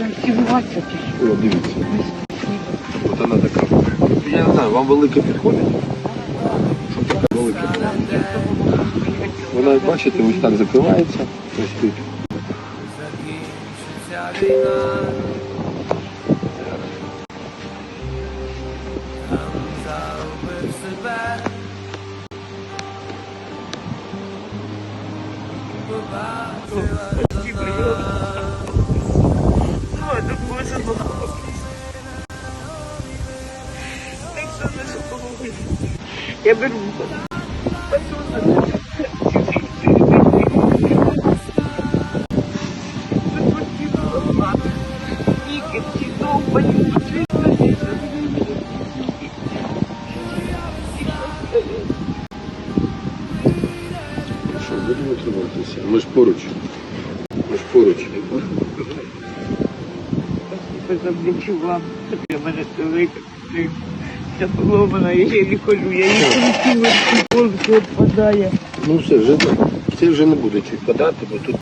що? О, дивіться. От вона така. Я не знаю, вам велика підходить? Щоб така велика. Вона, бачите, ось так закривається. Ось тут. Ладно, Я беру. Ми ж поруч. Ми ж поруч. Завдячу вам, для мене. Я поломана, я еле хожу, я її крутила, все відпадає. Ну все, вже, це вже не буде чуть подати, бо тут